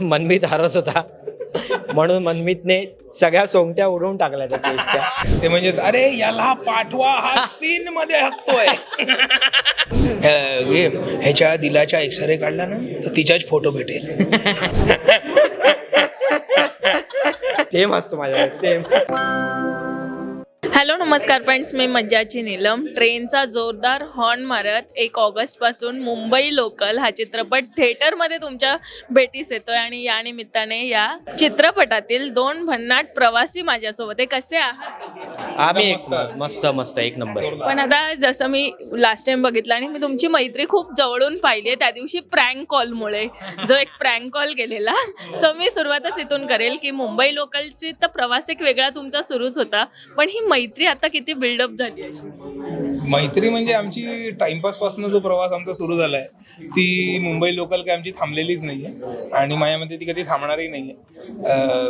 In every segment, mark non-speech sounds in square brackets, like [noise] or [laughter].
मनमीत हरस होता. म्हणून मनमीतने सगळ्या सोंगट्या उडवून टाकल्या त्या ते म्हणजेच अरे याला पाठवा हा सीन मध्ये हकतोय. हे, ह्याच्या दिलाच्या एक्सरे काढला ना तर तिच्याच फोटो भेटेल. [laughs] सेम असतो माझ्या सेम हॅलो नमस्कार फ्रेंड्स मी मज्जाची नीलम ट्रेनचा जोरदार हॉर्न मारत एक ऑगस्टपासून मुंबई लोकल हा चित्रपट थिएटरमध्ये तुमच्या भेटीस येतोय आणि या निमित्ताने या चित्रपटातील दोन भन्नाट प्रवासी माझ्यासोबत आहे. कसे आहात? आम्ही एक मस्त मस्त एक नंबर पण आता जसं मी लास्ट टाइम बघितलं आणि मी तुमची मैत्री खूप जवळून पाहिली आहे त्या दिवशी प्रँक कॉलमुळे जो एक प्रँक कॉल केलेला सो मी सुरुवातच इथून करेल की मुंबई लोकलची तर प्रवास एक वेगळा तुमचा सुरूच होता पण ही मैत्री आता किती बिल्डअप झाली आहे? मैत्री म्हणजे आमची टाइमपासपासून जो प्रवास आमचा सुरू झालाय ती मुंबई लोकल काय आमची थांबलेलीच नाहीये आणि माझ्यामध्ये ती कधी थांबणारही नाहीये.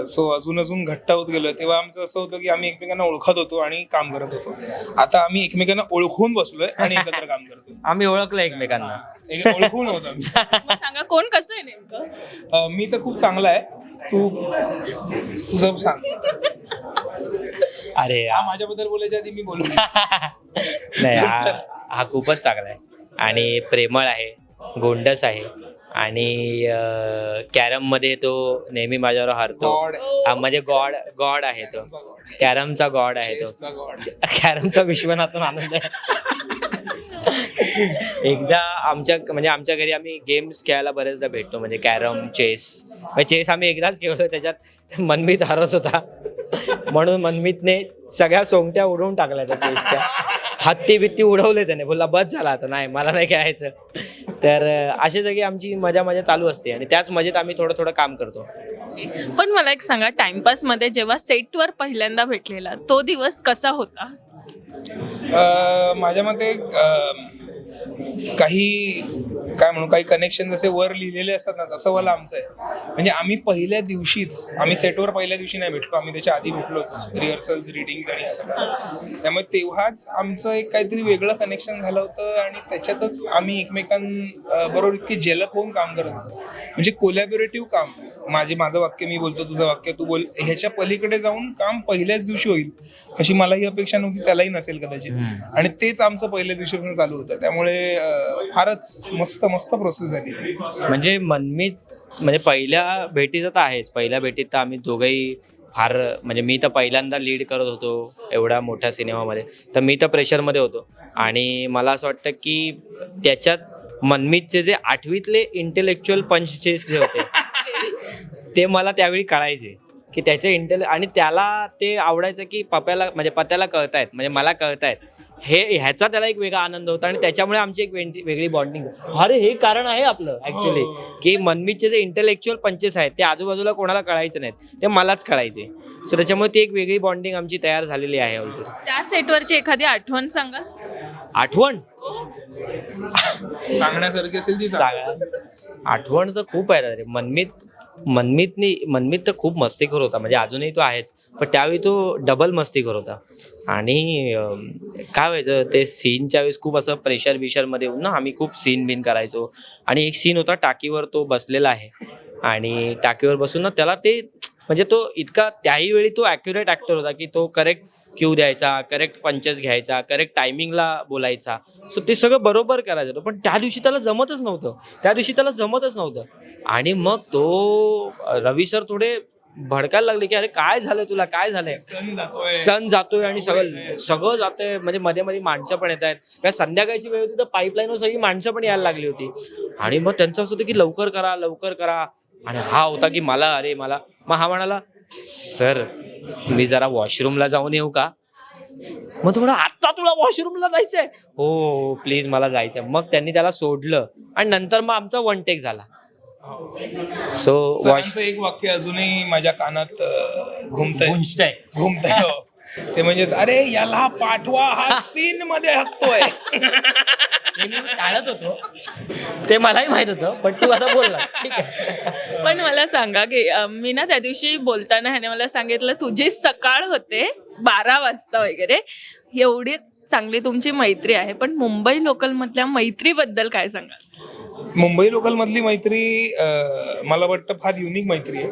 सो अजून अजून घट्ट होत गेलो तेव्हा आमचं असं होतं की आम्ही एकमेकांना ओळखत होतो आणि काम करत होतो. आता आम्ही एकमेकांना ओळखून बसलोय आणि एकत्र काम करतोय. [laughs] आम्ही ओळखलं एकमेकांना. एक ओळखून होतो आम्ही. [laughs] सांगा कोण कसं आहे नेमकं? मी तर खूप चांगला आहे. तू तुझं सांग. [laughs] अरे हा माझ्याबद्दल बोलायच्या आधी मी बोलू. [laughs] नाही हा हा खूपच चांगला आहे. आणि प्रेमळ आहे गोंडस आहे आणि कॅरममध्ये तो नेहमी माझ्यावर हारतो. हा म्हणजे गॉड गॉड आहे तो. कॅरमचा गॉड. आहे तो. कॅरमचा विश्वनाथन आनंद आहे. एकदा आमच्या म्हणजे आमच्या घरी आम्ही गेम्स खेळायला बरेचदा भेटतो. म्हणजे कॅरम चेस. चेस आम्ही एकदाच खेळलो त्याच्यात मनमीत हरस होता. म्हणून मनमीतने सगळ्या सोंगट्या उडवून टाकल्या त्या चेसच्या हत्ती बित्ती उडवले त्याने. बोलला बस झाला आता. नाही मला नाही खेळायचं. तर अशी सगळी आमची मजा मजा चालू असते आणि त्याच मजेत आम्ही थोडं थोडं काम करतो. पण मला एक सांगा टाइमपासमध्ये जेव्हा सेटवर पहिल्यांदा भेटलेला तो दिवस कसा होता? अ, माझ्या मते काही काय म्हणू काही कनेक्शन जसे वर लिहिलेले असतात ना तसं वाला आमचं आहे. म्हणजे आम्ही पहिल्या दिवशीच आम्ही सेटवर पहिल्या दिवशी नाही भेटलो आम्ही त्याच्या आधी भेटलो होतो. रिहर्सल्स रिडिंग आणि असं सगळं. त्यामुळे तेव्हाच आमचं एक काहीतरी वेगळं कनेक्शन झालं होतं आणि त्याच्यातच आम्ही एकमेकांबरोबर इतकी जेलप होऊन काम करत होतो. म्हणजे कोलॅबोरेटिव्ह काम. माझे माझं वाक्य मी बोलतो तुझं वाक्य तू बोल. ह्याच्या पलीकडे जाऊन काम पहिल्याच दिवशी होईल अशी मलाही अपेक्षा नव्हती त्यालाही नसेल कदाचित. आणि तेच आमचं पहिल्या दिवशीपासून चालू होतं. त्यामुळे फारच मस्त मस्त प्रोसेस झाली ती. म्हणजे मनमीत म्हणजे पहिल्या भेटीचं तर आहेच. पहिल्या भेटीत तर आम्ही दोघंही फार म्हणजे मी तर पहिल्यांदा लीड करत होतो एवढ्या मोठ्या सिनेमामध्ये. तर मी तर प्रेशरमध्ये होतो. आणि मला असं वाटतं की त्याच्यात मनमीतचे जे आठवीतले इंटेलेक्च्युअल पंचचे जे होते ते मला त्यावेळी कळायचे की त्याचे इंटेल आणि त्याला ते आवडायचं की पप्याला म्हणजे पत्याला कळतायत म्हणजे मला कळतायत. हे ह्याचा त्याला एक वेगळा आनंद होता आणि त्याच्यामुळे आमची एक वेगळी बॉन्डिंग अरे हे कारण आहे आपलं ऍक्च्युली की मनमीतचे जे इंटेलेक्च्युअल पंचेस आहेत ते आजूबाजूला कोणाला कळायचे नाहीत ते मलाच कळायचे. सो त्याच्यामुळे ती एक वेगळी बॉन्डिंग आमची तयार झालेली आहे ऑलरेडी त्या सेटवरची एखादी आठवण सांगा आठवण? [laughs] सांगण्यासारखी असेल ती आठवण तर खूप आहे रे. मनमीत मनमितनी मनमित तर खूप मस्तीखोर होता म्हणजे अजूनही तो आहेच. पण त्यावेळी तो डबल मस्तीखोर होता. आणि काय व्हायचं ते सीनच्या वेळेस खूप असं प्रेशर बिशरमध्ये येऊन ना आम्ही खूप सीन बिन करायचो. आणि एक सीन होता टाकीवर तो बसलेला आहे. आणि टाकीवर बसून ना त्याला ते म्हणजे तो इतका त्याही वेळी तो ॲक्युरेट ॲक्टर होता की तो करेक्ट क्यू द्यायचा करेक्ट पंचेस घ्यायचा करेक्ट टायमिंगला बोलायचा. सो ते सगळं बरोबर करायचं होतं. पण त्या दिवशी त्याला जमतच नव्हतं. त्या दिवशी त्याला जमतच नव्हतं. आणि मग तो रवी सर थोडे भडकायला लागले की अरे काय झालं तुला? काय झालंय? सण जातोय. आणि सगळं सगळं जातंय. म्हणजे मध्ये मध्ये माणसं पण येत आहेत. काय संध्याकाळची वेळ होती तर पाईपलाईनवर सगळी माणसं पण यायला लागली होती. आणि मग त्यांचं असं होतं की लवकर करा लवकर करा. आणि हा होता की मला अरे मला. मग हा म्हणाला सर मी जरा वॉशरूमला जाऊन येऊ का? मग तो म्हणा आता तुला वॉशरूमला जायचंय? हो प्लीज मला जायचंय. मग त्यांनी त्याला सोडलं. आणि नंतर मग आमचा वन टेक झाला. सो वॉश एक वाक्य अजूनही माझ्या कानात घुमतय. गुंजतंय घुमतय हो. ते म्हणजेच अरे याला पाठवा हा सीन मध्ये हकतोय टाळत होतो. ते मलाही माहीत होतं पण तू आता बोलला. ठीक आहे. पण मला सांगा की मी ना त्या दिवशी बोलताना ह्याने मला सांगितलं तुझी सकाळ होते बारा वाजता वगैरे. एवढी चांगली तुमची मैत्री आहे पण मुंबई लोकल मधल्या मैत्रीबद्दल काय सांगाल? मुंबई लोकलमधली मैत्री मला वाटतं फार युनिक मैत्री आहे.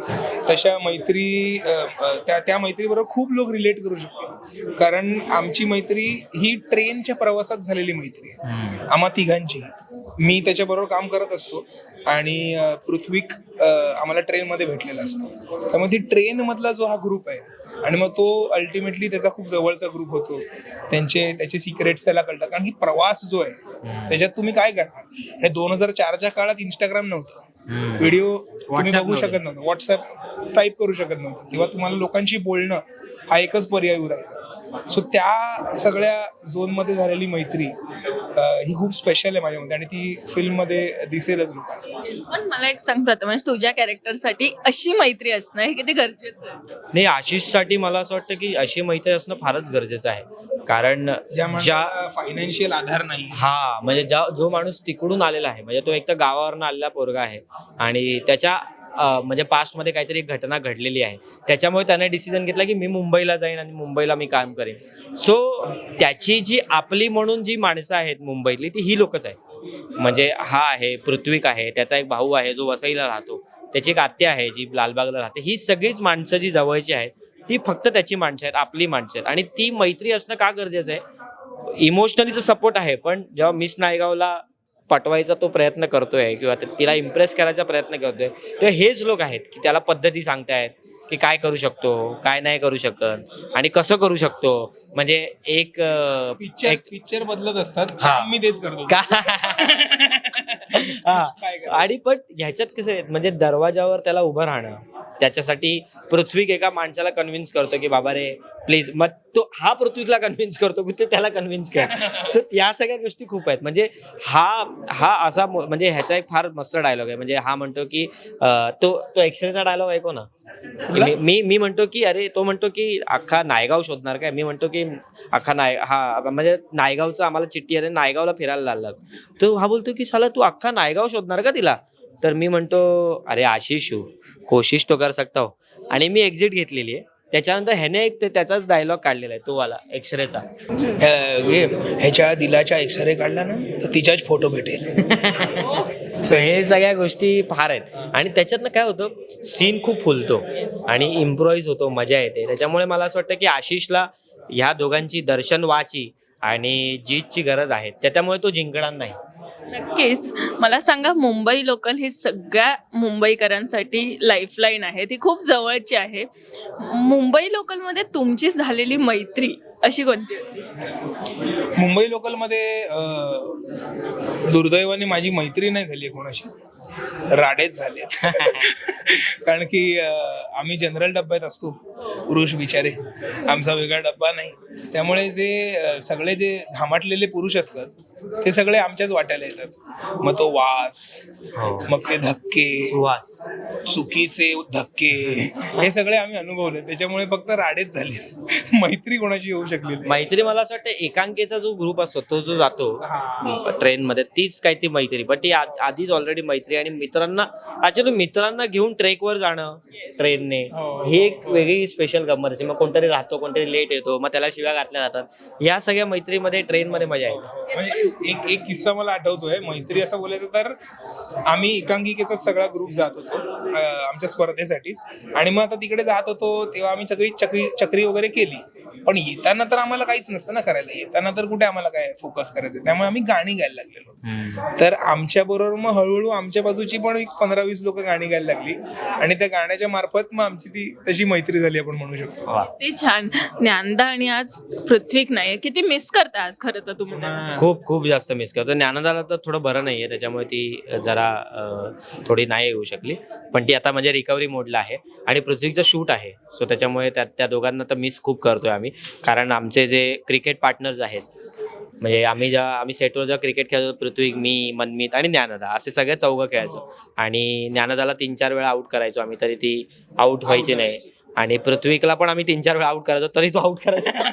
तशा मैत्री त्या त्या मैत्रीबरोबर खूप लोक रिलेट करू शकतील. कारण आमची मैत्री ही ट्रेनच्या प्रवासात झालेली मैत्री आहे. आम्हा तिघांची. मी त्याच्याबरोबर काम करत असतो आणि पृथ्वीक आम्हाला ट्रेनमध्ये भेटलेला असतो. त्यामुळे ती ट्रेनमधला जो हा ग्रुप आहे आणि मग तो अल्टिमेटली त्याचा खूप जवळचा ग्रुप होतो. त्यांचे त्याचे सिक्रेट्स त्याला कळतात. कारण की प्रवास जो आहे त्याच्यात तुम्ही काय करणार? हे दोन हजार चारच्या काळात इंस्टाग्राम नव्हतं. व्हिडिओ तुम्ही बघू शकत नव्हतं. व्हॉट्सअप टाईप करू शकत नव्हतं. तेव्हा तुम्हाला लोकांशी बोलणं हा एकच पर्याय उरायचा. सो त्या सगळ्या झोनमध्ये झालेली मैत्री ही खूप स्पेशल आहे माझ्यामध्ये आणि ती फिल्ममध्ये दिसेलच लोकांना. पण मला एक सांग प्रथमेश तुझ्या कॅरेक्टरसाठी अशी मैत्री असणं हे किती गरजेचं आहे? नाही आशिषसाठी मला असं वाटतं की अशी मैत्री असणं फारच गरजेचं आहे. कारण ज्या ज्या फायनान्शियल आधार नाही. हा म्हणजे ज्या जो माणूस तिकडून आलेला आहे म्हणजे तो एक तर गावावरनं आलेला पोरगा आहे आणि त्याच्या म्हणजे पास्टमध्ये काहीतरी एक घटना घडलेली आहे. त्याच्यामुळे त्याने डिसिजन घेतला की मी मुंबईला जाईन आणि मुंबईला मी काम करेन. सो त्याची जी आपली म्हणून जी माणसं आहेत मुंबईतली ती ही लोकच आहेत. म्हणजे हा आहे पृथ्वीक आहे त्याचा एक भाऊ आहे जो वसईला राहतो. त्याची एक आत्या आहे जी लालबागला राहते. ही सगळीच माणसं जी जवळची आहेत ती फक्त त्याची माणसं आहेत आपली माणसं आहेत. आणि ती मैत्री असणं का गरजेचं आहे? इमोशनली तर सपोर्ट आहे पण जेव्हा मिस नायगावला पटवायचा तो प्रयत्न करतोय किंवा तिला इम्प्रेस करायचा प्रयत्न करतोय. तर हेच लोक आहेत की त्याला पद्धती सांगतायत की काय करू शकतो काय नाही करू शकत आणि कसं करू शकतो. म्हणजे एक पिक्चर एक पिक्चर बदलत असतात मी तेच करतो? [laughs] आणि पण ह्याच्यात कसं आहे म्हणजे दरवाजावर त्याला उभं राहणं त्याच्यासाठी पृथ्वीक एका माणसाला कन्व्हिन्स करतो की बाबा रे प्लीज मग तो हा पृथ्वीकला कन्व्हिन्स करतो की ते त्याला कन्व्हिन्स कर. सो या सगळ्या गोष्टी खूप आहेत. म्हणजे हा हा असा म्हणजे ह्याचा एक फार मस्त डायलॉग आहे. म्हणजे हा म्हणतो की तो तो एक्सरेचा डायलॉग ऐको ना? मी मी- म्हणतो की अरे तो म्हणतो की अख्खा नायगाव शोधणार काय? मी म्हणतो की अख्खा नाय हा म्हणजे नायगावचं आम्हाला चिठ्ठी आहे नायगावला फिरायला लागला. तो हा बोलतो की साला तू अख्खा नायगाव शोधणार का तिला? तर मी म्हणतो अरे आशिष हू, कोशिश तो कर सकता हो. आणि मी एक्झिट घेतलेली आहे. त्याच्यानंतर ह्याने एक त्याचाच डायलॉग काढलेला आहे तो वाला एक्सरेचा ह्याच्या दिलाच्या एक्सरे काढला ना तर तिच्याच फोटो भेटेल. [laughs] हे सगळ्या गोष्टी फार आहेत. आणि त्याच्यातनं काय होतं सीन खूप फुलतो आणि इम्प्रोव्हाइज होतो मजा येते. त्याच्यामुळे मला असं वाटतं की आशिषला ह्या दोघांची दर्शन वाची आणि जीतची गरज आहे. त्याच्यामुळे तो जिंकणार नाही. नक्कीच. मला सांगा मुंबई लोकल ही सगळ्या मुंबईकरांसाठी लाईफलाईन आहे. ती खूप जवळची आहे. मुंबई लोकलमध्ये तुमची झालेली मैत्री अशी कोणती? मुंबई लोकलमध्ये अं, दुर्दैवाने माझी मैत्री नाही झाली कोणाशी. राडेच झालेत [laughs] कारण की आम्ही जनरल डब्यात असतो. पुरुष बिचारे. आमचा वेगळा डब्बा नाही. त्यामुळे जे सगळे जे घामाटलेले पुरुष असतात ते सगळे आमच्याच वाट्याला येतात. मग तो वास मग ते धक्के चुकीचे धक्के हे सगळे आम्ही अनुभवले. त्याच्यामुळे फक्त राडेच झाले. मैत्री कोणाची येऊ शकली मैत्री मला असं वाटतं एकांकेचा जो ग्रुप असतो तो जो जातो ट्रेन मध्ये तीच काय ती मैत्री. पण ती आधीच ऑलरेडी मैत्री आणि मित्रांना ऍक्च्युली मित्रांना घेऊन ट्रेकवर जाणं ट्रेनने हो. ही एक वेगळी स्पेशल गंमत असते. मग कोणतरी राहतो कोणतरी लेट येतो मग त्याला शिव्या घातल्या जातात. या सगळ्या मैत्रीमध्ये ट्रेनमध्ये मजा येते. म्हणजे एक एक किस्सा मला आठवतोय. मैत्री असं बोलायचं तर आम्ही एकांकिकेचा सगळा ग्रुप जात होतो अं, आमच्या स्पर्धेसाठीच. आणि मग आता तिकडे जात होतो तेव्हा आम्ही सगळी चक्री चक्री वगैरे केली. पण येताना तर आम्हाला काहीच नसतं ना करायला. येताना तर कुठे आम्हाला काय फोकस करायचं? त्यामुळे आम्ही गाणी गायला लागलेलो. तर आमच्या बरोबर मग हळूहळू आमच्या बाजूची पण एक पंधरा वीस लोक गाणी गायला लागली. आणि त्या गाण्याच्या मार्फत मग आमची ती तशी मैत्री झाली आपण म्हणू शकतो. वा. ते छान. ज्ञानदा आणि आज पृथ्वीक नाही किती मिस करता आज खरं तर तुम्ही त्यांना? खूप खूप जास्त मिस करतो. ज्ञानदाला तर थोडं बरं नाहीये. त्याच्यामुळे ती जरा थोडी नाही येऊ शकली. पण ती आता म्हणजे रिकव्हरी मोडला आहे. आणि पृथ्वीचं शूट आहे. सो त्याच्यामुळे त्या त्या दोघांना तर मिस खूप करतोय आम्ही. कारण आमचे जे क्रिकेट पार्टनर्स आहेत म्हणजे आम्ही जेव्हा आम्ही सेटवर जेव्हा क्रिकेट खेळायचो पृथ्वी मी मनमित आणि ज्ञानदा असे सगळे चौघं खेळायचो. आणि ज्ञानदाला तीन चार वेळा आउट करायचो आम्ही तरी ती आउट व्हायची नाही. आणि पृथ्वीकला पण आम्ही तीन चार वेळा आउट करायचो तरी तो आउट करायचा.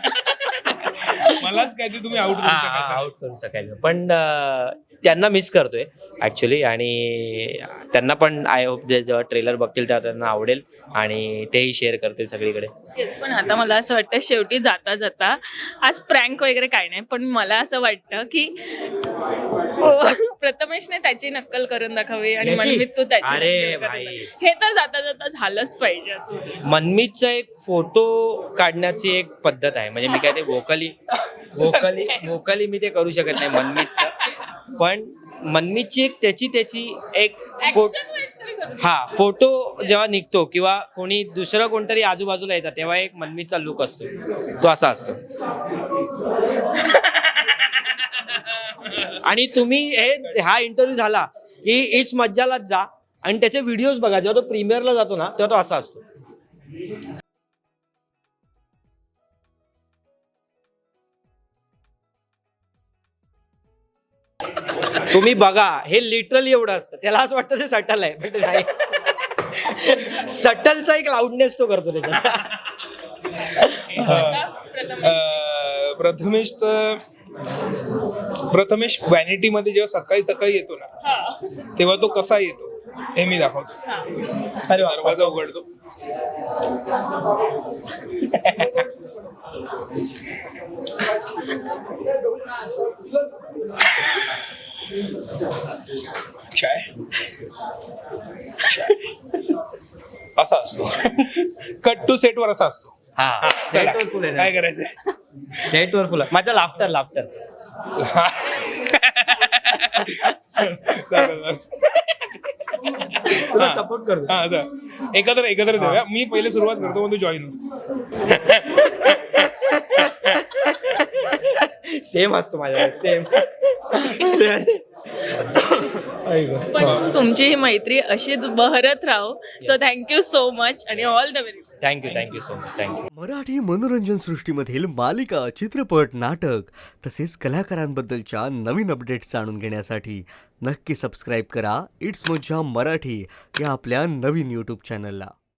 मलाच काय ते तुम्ही आउट आउट करू शकायचं पण त्यांना मिस करतोय ऍक्च्युली आणि त्यांना पण आय होप जेव्हा ट्रेलर बघतील तेव्हा त्यांना आवडेल आणि तेही शेअर करतील सगळीकडे. Yes, पण आता मला असं वाटतं शेवटी जाता जाता आज प्रँक वगैरे काय नाही पण मला असं वाटतं की [laughs] प्रथमेशने त्याची नक्कल करून दाखवी आणि याची? मनमित तू त्याची अरे नक्कल करून भाई. दाखव. हे तर जाता जाता झालंच पाहिजे असं मनमीतचा एक फोटो काढण्याची एक पद्धत आहे म्हणजे मी काय ते वोकली वोकली वोकली मी ते करू शकत नाही मनमीतचं पण मनमीतची एक त्याची त्याची एक फो Action wise तरी करू. हा फोटो जेव्हा निघतो किंवा कोणी दुसरं कोणतरी आजूबाजूला येतात तेव्हा एक मनमीतचा लुक असतो तो असा असतो [laughs] आणि तुम्ही हे हा इंटरव्ह्यू झाला की इच मज्जालाच जा. आणि त्याचे व्हिडिओज बघा जेव्हा तो प्रीमियरला जातो ना तेव्हा तो असा असतो. तुम्ही बघा हे लिटरली एवढं असतं. त्याला असं वाटतं ते सटल आहे. सटलचा एक लाऊडनेस तो करतो त्याचा. प्रथमेशचं प्रथमेश. प्रथमेश व्हॅनिटीमध्ये जेव्हा सकाळी सकाळी येतो ना हा. तेव्हा तो कसा येतो हे मी दाखवतो हा. अरे. दरवाजा उघडतो चाय असा असतो कट टू सेट वर असा असतो हा चला सेटवर फुल काय करायचंय सेटवर फुल आहे. माझा लाफ्टर लाफ्टर तुला सपोर्ट करतो हा एकत्र एकत्र देऊया. मी पहिले सुरुवात करतो मग तू जॉईन हो. सेम असतो माझ्या सेम पण तुमची ही मैत्री अशीच बहरत राहो. So thank you so much आणि all the very thank you thank you so much thank you Marathi मनोरंजन सृष्टीमधील मालिका चित्रपट नाटक तसेच कलाकारांबद्दलच्या नवीन अपडेट्स जाणून घेण्यासाठी नक्की सबस्क्राईब करा. इट्स मज्जा मराठी या आपल्या नवीन यूट्यूब चॅनलला